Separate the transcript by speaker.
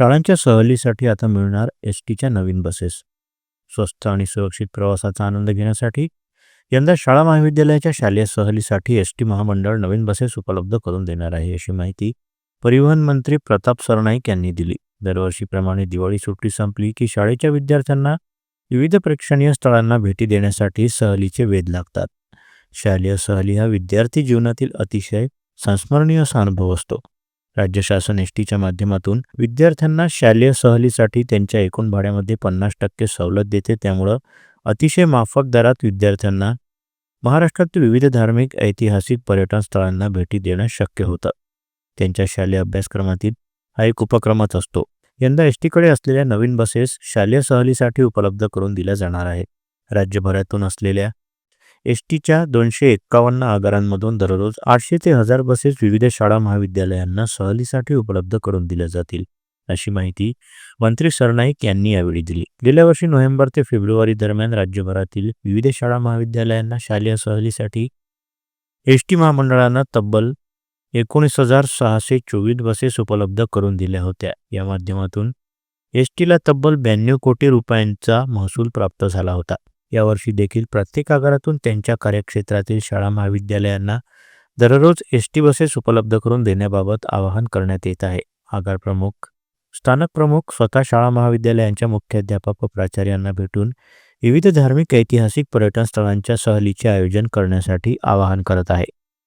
Speaker 1: शाळांच्या सहलीसाठी आता मिळणार एस टीच्या नवीन बसेस. स्वस्त आणि सुरक्षित प्रवासाचा आनंद घेण्यासाठी यंदा शाळा महाविद्यालयाच्या शालेय सहलीसाठी एस टी महामंडळ नवीन बसेस उपलब्ध करून देणार आहे अशी माहिती परिवहन मंत्री प्रताप सरनाईक यांनी दिली. दरवर्षीप्रमाणे दिवाळी सुट्टी संपली की शाळेच्या विद्यार्थ्यांना विविध प्रेक्षणीय स्थळांना भेटी देण्यासाठी सहलीचे वेध लागतात. शालेय सहली हा विद्यार्थी जीवनातील अतिशय संस्मरणीय असा अनुभव असतो. राज्य शासन एस टीच्या माध्यमातून विद्यार्थ्यांना शालेय सहलीसाठी त्यांच्या एकूण भाड्यामध्ये पन्नास टक्के सवलत देते. त्यामुळं अतिशय माफक दरात विद्यार्थ्यांना महाराष्ट्रातील विविध धार्मिक ऐतिहासिक पर्यटन स्थळांना भेटी देणं शक्य होतं. त्यांच्या शालेय अभ्यासक्रमातील हा एक उपक्रमच असतो. यंदा एस टीकडे असलेल्या नवीन बसेस शालेय सहलीसाठी उपलब्ध करून दिल्या जाणार आहे राज्यभरातून असलेल्या एस टीच्या दोनशे एक्कावन्न आगारांमधून दररोज आठशे ते हजार बसेस विविध शाळा महाविद्यालयांना सहलीसाठी उपलब्ध करून दिल्या जातील अशी माहिती मंत्री सरनाईक यांनी यावेळी दिली. गेल्या वर्षी नोव्हेंबर ते फेब्रुवारी दरम्यान राज्यभरातील विविध शाळा महाविद्यालयांना शालेय सहलीसाठी एस टी महामंडळानं तब्बल एकोणीस हजार सहाशे चोवीस बसेस उपलब्ध करून दिल्या होत्या. या माध्यमातून एस टीला तब्बल ब्याण्णव कोटी रुपयांचा महसूल प्राप्त झाला होता. यावर्षी देखील प्रत्येक आगारातून त्यांच्या कार्यक्षेत्रातील शाळा महाविद्यालयांना दररोज एस टी बसेस उपलब्ध करून देण्याबाबत आवाहन करण्यात येत आहे. आगार प्रमुख स्थानक प्रमुख स्वतः शाळा महाविद्यालयांच्या मुख्याध्यापक व प्राचार्यांना भेटून विविध धार्मिक ऐतिहासिक पर्यटन स्थळांच्या सहलीचे आयोजन करण्यासाठी आवाहन करत आहे.